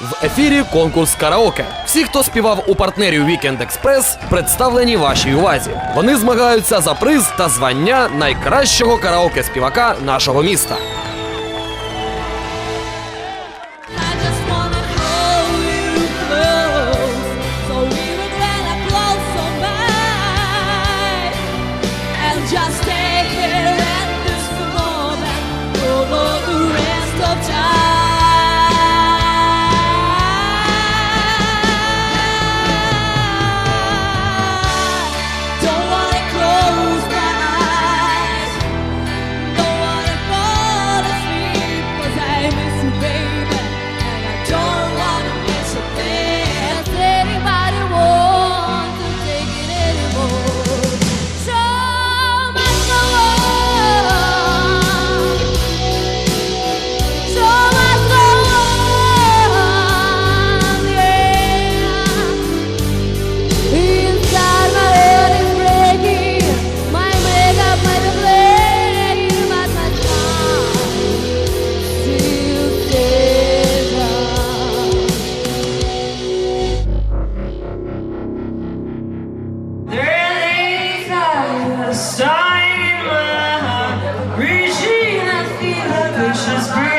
В ефірі конкурс караоке. Всі, хто співав у партнерів Вікенд Експрес, представлені вашій увазі. Вони змагаються за приз та звання найкращого караоке співака нашого міста. sign in my heart Reaching, I feel her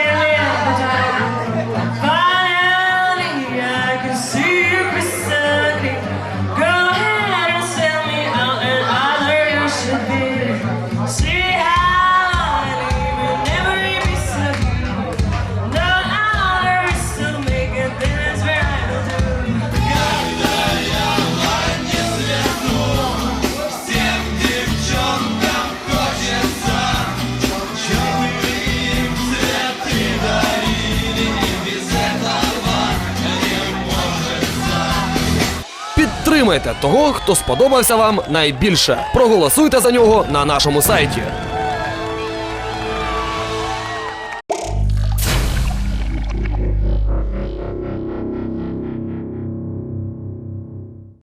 підтримайте того, хто сподобався вам найбільше. Проголосуйте за нього на нашому сайті.